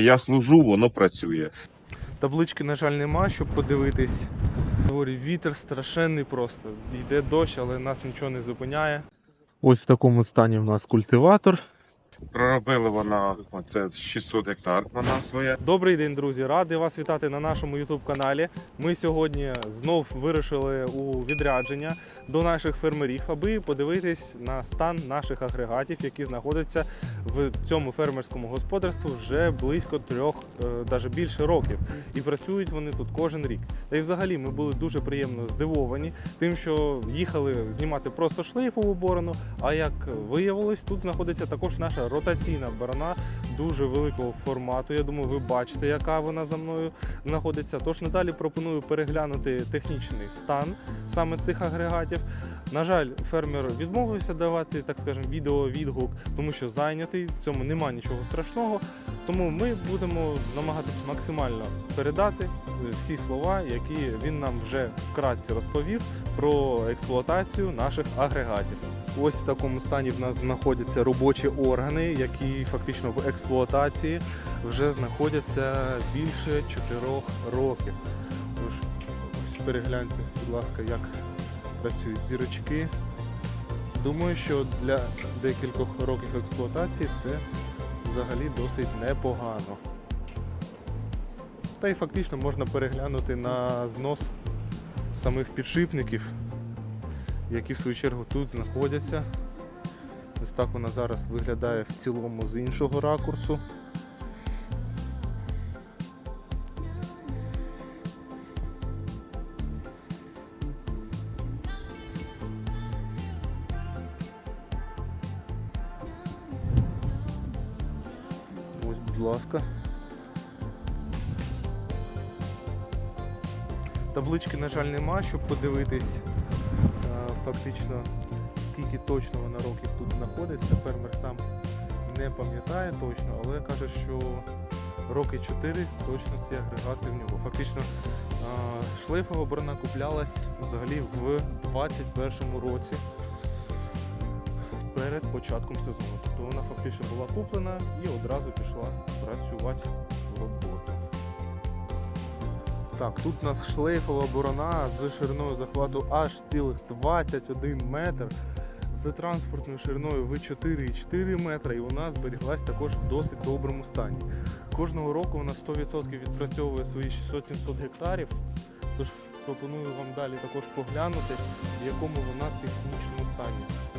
Я служу, воно працює. Таблички, на жаль, нема, щоб подивитись. Говорю, вітер страшенний просто. Йде дощ, але нас нічого не зупиняє. Ось в такому стані в нас культиватор. Проробили вона це 600 гектар. Вона своя. Добрий день, друзі! Радий вас вітати на нашому youtube каналі. Ми сьогодні знов вирішили у відрядження до наших фермерів, аби подивитись на стан наших агрегатів, які знаходяться в цьому фермерському господарству вже близько трьох, навіть більше років. І працюють вони тут кожен рік. Та й взагалі ми були дуже приємно здивовані тим, що їхали знімати просто шлейфову борону. А як виявилось, тут знаходиться також наша ротаційна борона дуже великого формату. Я думаю, ви бачите, яка вона за мною знаходиться. Тож надалі пропоную переглянути технічний стан саме цих агрегатів. На жаль, фермер відмовився давати, так скажемо, відеовідгук, тому що зайнятий. В цьому немає нічого страшного. Тому ми будемо намагатися максимально передати е, всі слова, які він нам вже вкратце розповів про експлуатацію наших агрегатів. Ось в такому стані в нас знаходяться робочі органи, які фактично в експлуатації вже знаходяться більше 4 років. Тож ось перегляньте, будь ласка, як працюють зірочки. Думаю, що для декількох років експлуатації це взагалі досить непогано. Та й фактично можна переглянути на знос самих підшипників, які в свою чергу тут знаходяться. Ось так вона зараз виглядає в цілому з іншого ракурсу. Ласка. Таблички, на жаль, нема, щоб подивитись е, фактично, скільки точно вона років тут знаходиться. Фермер сам не пам'ятає точно, але каже, що роки 4 точно ці агрегати в нього. Фактично е, шлейфова борона куплялась взагалі в 2021 році перед початком сезону. Тобто вона фактично була куплена і одразу пішла працювати в роботу. Так, тут у нас шлейфова борона з шириною захвату аж цілих 21 метр. З транспортною шириною в 4,4 метра і вона зберіглась також в досить доброму стані. Кожного року вона 100% відпрацьовує свої 600-700 гектарів. Тож пропоную вам далі також поглянути, в якому вона технічному стані.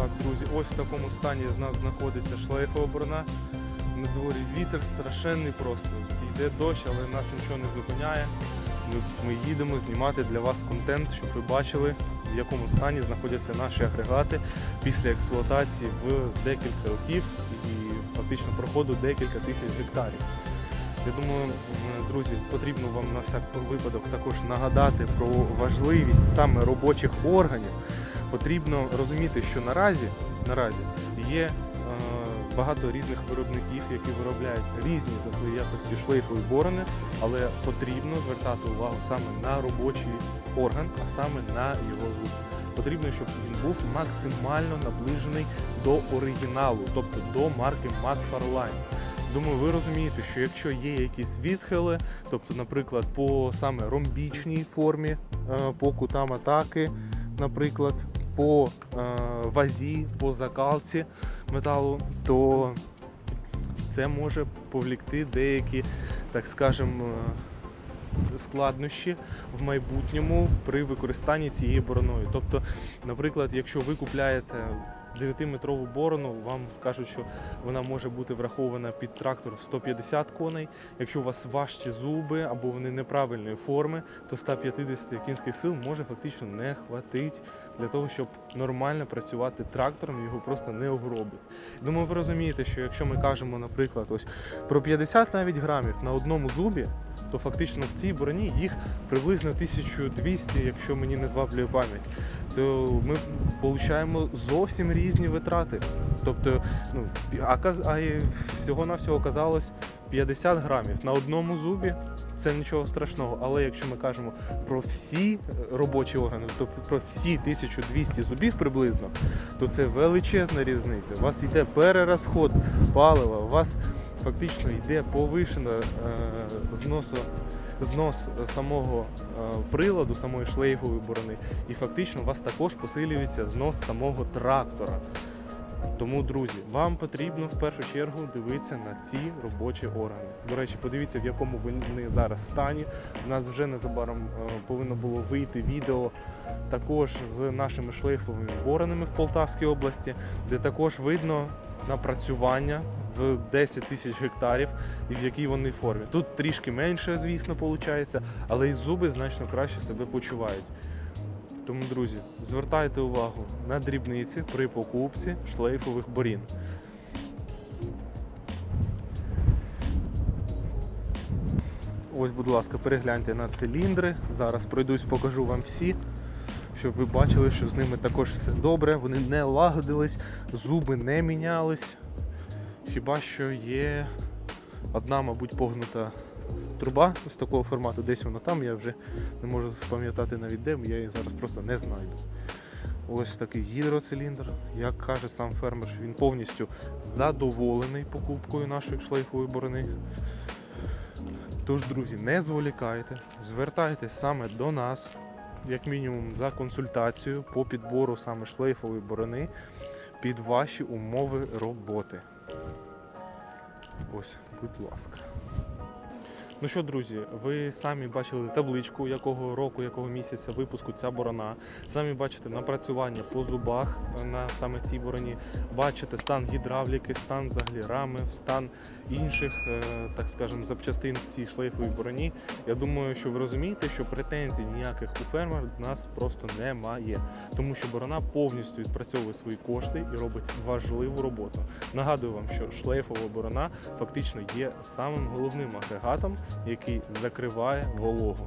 Так, друзі, ось в такому стані в нас знаходиться шлейфова. На дворі вітер страшенний просто. Йде дощ, але нас нічого не зупиняє. Ми їдемо знімати для вас контент, щоб ви бачили, в якому стані знаходяться наші агрегати після експлуатації в декілька років і фактично проходу декілька тисяч гектарів. Я думаю, друзі, потрібно вам на всяк випадок також нагадати про важливість саме робочих органів. Потрібно розуміти, що наразі, наразі є е, багато різних виробників, які виробляють різні за свої якості шлейфові борони, але потрібно звертати увагу саме на робочий орган, а саме на його звук. Потрібно, щоб він був максимально наближений до оригіналу, тобто до марки McFarlane. Думаю, ви розумієте, що якщо є якісь відхили, тобто, наприклад, по саме ромбічній формі, е, по кутам атаки, наприклад, по е, вазі, по закалці металу, то це може повлікти деякі, так скажемо, е, складнощі в майбутньому при використанні цієї бороною. Тобто, наприклад, якщо ви купляєте 9-метрову борону, вам кажуть, що вона може бути врахована під трактор 150 коней. Якщо у вас важчі зуби або вони неправильної форми, то 150 кінських сил може фактично не хватить для того, щоб нормально працювати трактором, його просто не огробить. Думаю, ви розумієте, що якщо ми кажемо, наприклад, ось про 50 навіть грамів на одному зубі, то фактично в цій броні їх приблизно 1200, якщо мені не зваблює пам'ять. То ми отримуємо зовсім різні витрати. Тобто, ну, а, всього-навсього казалось 50 грамів на одному зубі. Це нічого страшного, але якщо ми кажемо про всі робочі органи, тобто про всі 1200 зубів приблизно, то це величезна різниця. У вас йде перерозход палива, у вас фактично йде повишена е, зносу, знос самого е, приладу, самої шлейфової борони, і фактично у вас також посилюється знос самого трактора. Тому, друзі, вам потрібно в першу чергу дивитися на ці робочі органи. До речі, подивіться, в якому вони зараз стані. У нас вже незабаром е, повинно було вийти відео також з нашими шлейфовими боронами в Полтавській області, де також видно напрацювання в 10 тисяч гектарів і в якій вони формі. Тут трішки менше, звісно, виходить, але і зуби значно краще себе почувають. Тому, друзі, звертайте увагу на дрібниці при покупці шлейфових борін. Ось, будь ласка, перегляньте на циліндри. Зараз пройдусь, покажу вам всі, щоб ви бачили, що з ними також все добре. Вони не лагодились, зуби не мінялись. Хіба що є одна, мабуть, погнута труба з такого формату, десь вона там, я вже не можу пам'ятати навіть де, я її зараз просто не знайду. Ось такий гідроциліндр. Як каже сам фермер, він повністю задоволений покупкою нашої шлейфової борони. Тож, друзі, не зволікайте, звертайтесь саме до нас, як мінімум, за консультацію по підбору саме шлейфової борони під ваші умови роботи. Ось, будь ласка. Ну що, друзі, ви самі бачили табличку, якого року, якого місяця випуску ця борона. Самі бачите напрацювання по зубах на саме цій бороні. Бачите стан гідравліки, стан взагалі рами, стан інших, е, так скажемо, запчастин в цій шлейфовій бороні. Я думаю, що ви розумієте, що претензій ніяких у фермера в нас просто немає, тому що борона повністю відпрацьовує свої кошти і робить важливу роботу. Нагадую вам, що шлейфова борона фактично є самим головним агрегатом, який закриває вологу.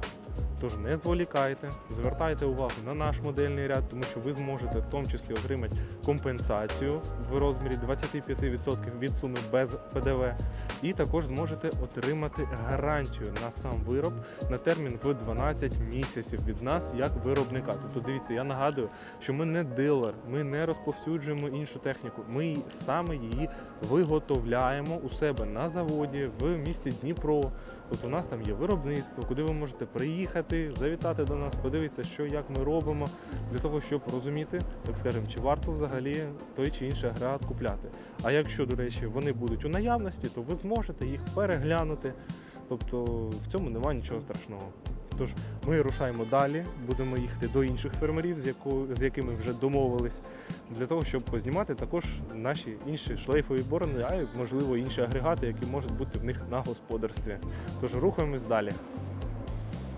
Тож не зволікайте, звертайте увагу на наш модельний ряд, тому що ви зможете в тому числі отримати компенсацію в розмірі 25% від суми без ПДВ, і також зможете отримати гарантію на сам вироб на термін в 12 місяців від нас як виробника. Тобто, дивіться, я нагадую, що ми не дилер, ми не розповсюджуємо іншу техніку. Ми саме її виготовляємо у себе на заводі в місті Дніпро. Тобто у нас там є виробництво, куди ви можете приїхати, завітати до нас, подивитися, що як ми робимо, для того, щоб розуміти, так скажемо, чи варто взагалі той чи інший агрегат купляти. А якщо, до речі, вони будуть у наявності, то ви зможете їх переглянути. Тобто в цьому немає нічого страшного. Тож ми рушаємо далі, будемо їхати до інших фермерів, з, яко, з якими вже домовились, для того, щоб познімати також наші інші шлейфові борони, а й можливо інші агрегати, які можуть бути в них на господарстві. Тож рухаємось далі.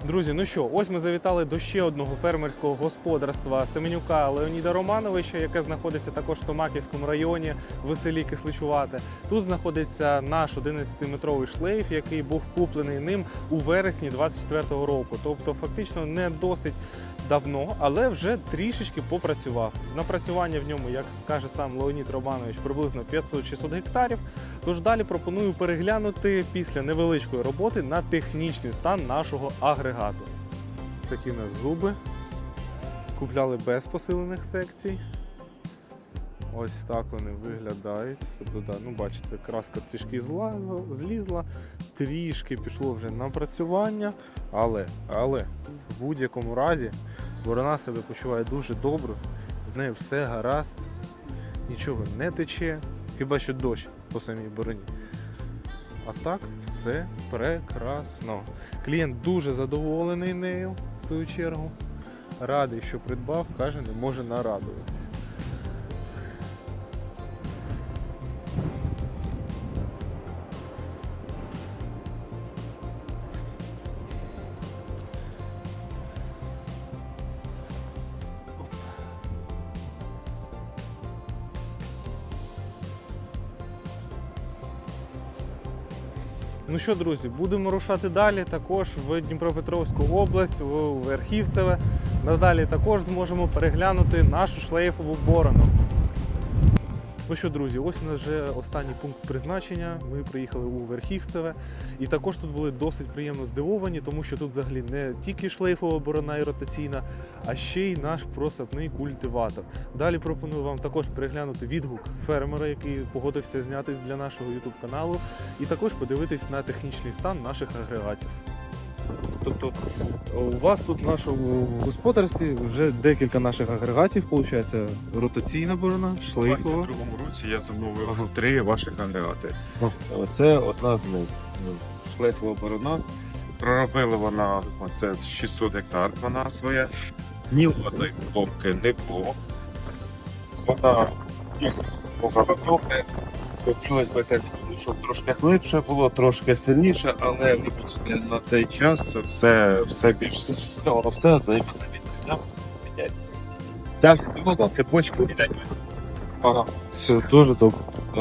Друзі, ну що, ось ми завітали до ще одного фермерського господарства Семенюка Леоніда Романовича, яке знаходиться також в Томаківському районі в селі Кисличувате. Тут знаходиться наш 11-метровий шлейф, який був куплений ним у вересні 24-го року. Тобто, фактично не досить давно, але вже трішечки попрацював. Напрацювання в ньому, як скаже сам Леонід Романович, приблизно 500-600 гектарів. Тож далі пропоную переглянути після невеличкої роботи на технічний стан нашого агрегату. Такі у нас зуби. Купляли без посилених секцій. Ось так вони виглядають. Тобто, да, ну бачите, краска трішки зла, злізла, трішки пішло вже напрацювання, але, але в будь-якому разі ворона себе почуває дуже добре, з нею все гаразд, нічого не тече, хіба що дощ по самій бороні. А так все прекрасно. Клієнт дуже задоволений нею, в свою чергу. Радий, що придбав, каже, не може нарадуватися. Ну що, друзі, будемо рушати далі. Також в Дніпропетровську область, в Верхівцеве. Надалі також зможемо переглянути нашу шлейфову борону. Ну що, друзі, ось у нас вже останній пункт призначення. Ми приїхали у Верхівцеве. І також тут були досить приємно здивовані, тому що тут взагалі не тільки шлейфова борона і ротаційна, а ще й наш просапний культиватор. Далі пропоную вам також переглянути відгук фермера, який погодився знятись для нашого YouTube каналу, і також подивитись на технічний стан наших агрегатів. Тобто у вас тут в нашому господарстві вже декілька наших агрегатів, виходить, ротаційна борона, У шлейфова. 22-му році я замовив три ваших агрегати. Ага. Це одна з них. Ну, Шлейфова борона. Проробила вона це 600 гектар вона своя. Ні одної помки не було. Вона дійсно добре. Хотілося б, звісно, щоб трошки глибше було, трошки сильніше, але вибачте, на цей час все, все більш воно все займається від все. Навіть вода, цепочку. Ага. Все дуже добре.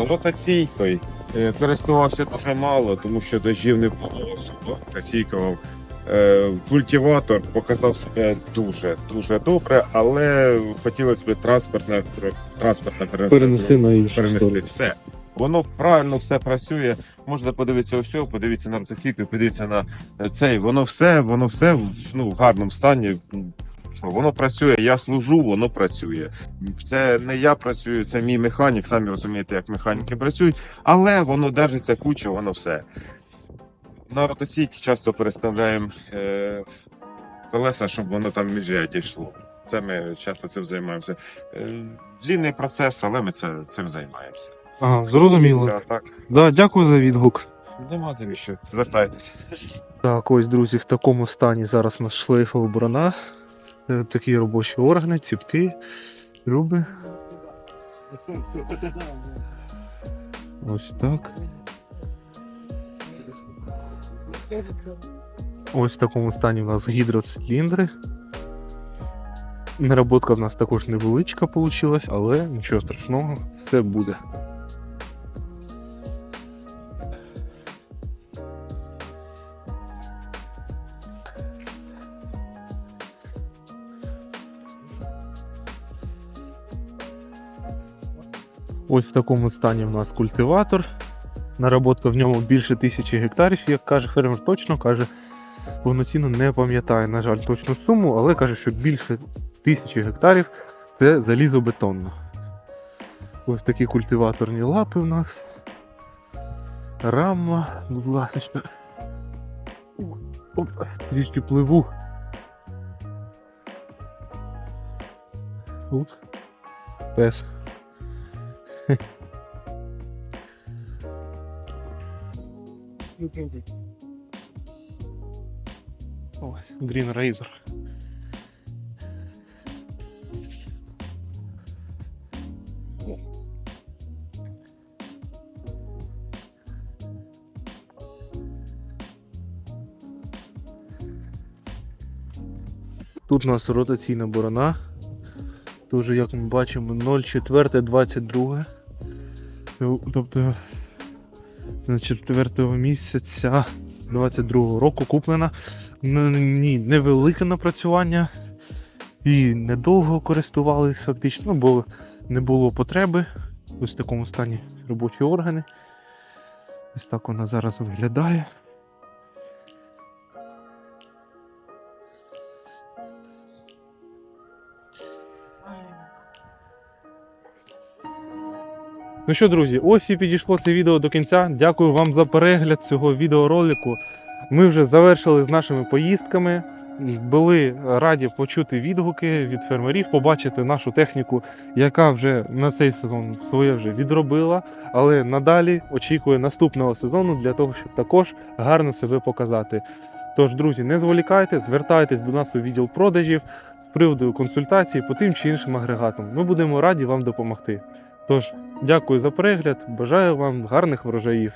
Ротаційкою. Е, Користувався дуже мало, тому що дождів не було особо. Ротаційкував. Е, Культиватор показав себе дуже дуже добре, але хотілося б транспортне, транспортне перенести. Перенеси на іншу перенести сторону. все. Воно правильно все працює. Можна подивитися цього, подивитися на ротаційку, подивитися на е, цей. Воно все, воно все ну, в гарному стані. Воно працює, я служу, воно працює. Це не я працюю, це мій механік, самі розумієте, як механіки працюють, але воно держиться куча, воно все. На ротаційки часто переставляємо е, колеса, щоб воно там між дійшло. Це ми часто цим займаємося. Длінний процес, але ми це, цим займаємося. Ага, зрозуміло. Все, так. Да, дякую за відгук. Нема за що. Звертайтеся. Так, ось, друзі, в такому стані зараз у нас шлейфова борона. Е, Такі робочі органи, ціпки, труби. Ось так. Ось в такому стані у нас гідроциліндри. Наработка в нас також невеличка вийшла, але нічого страшного, все буде. Ось в такому стані в нас культиватор. Наработка в ньому більше тисячі гектарів, як каже фермер, точно каже, повноцінно не пам'ятає, на жаль, точну суму, але каже, що більше тисячі гектарів це залізобетонно. Ось такі культиваторні лапи в нас. Рама, будь ласка. Оп, трішки пливу. Оп. Пес. Ось, Green Razor. Тут у нас ротаційна борона. Дуже, як ми бачимо, 0,4-22. Ну, Тобто на 4 місяця 22 року куплена. Ні, невелике напрацювання. І недовго користувалися фактично, бо не було потреби. Ось в такому стані робочі органи. Ось так вона зараз виглядає. Ну що, друзі, ось і підійшло це відео до кінця. Дякую вам за перегляд цього відеоролику. Ми вже завершили з нашими поїздками. Були раді почути відгуки від фермерів, побачити нашу техніку, яка вже на цей сезон своє вже відробила, але надалі очікує наступного сезону для того, щоб також гарно себе показати. Тож, друзі, не зволікайте, звертайтесь до нас у відділ продажів з приводу консультацій по тим чи іншим агрегатам. Ми будемо раді вам допомогти. Тож, дякую за перегляд, бажаю вам гарних врожаїв.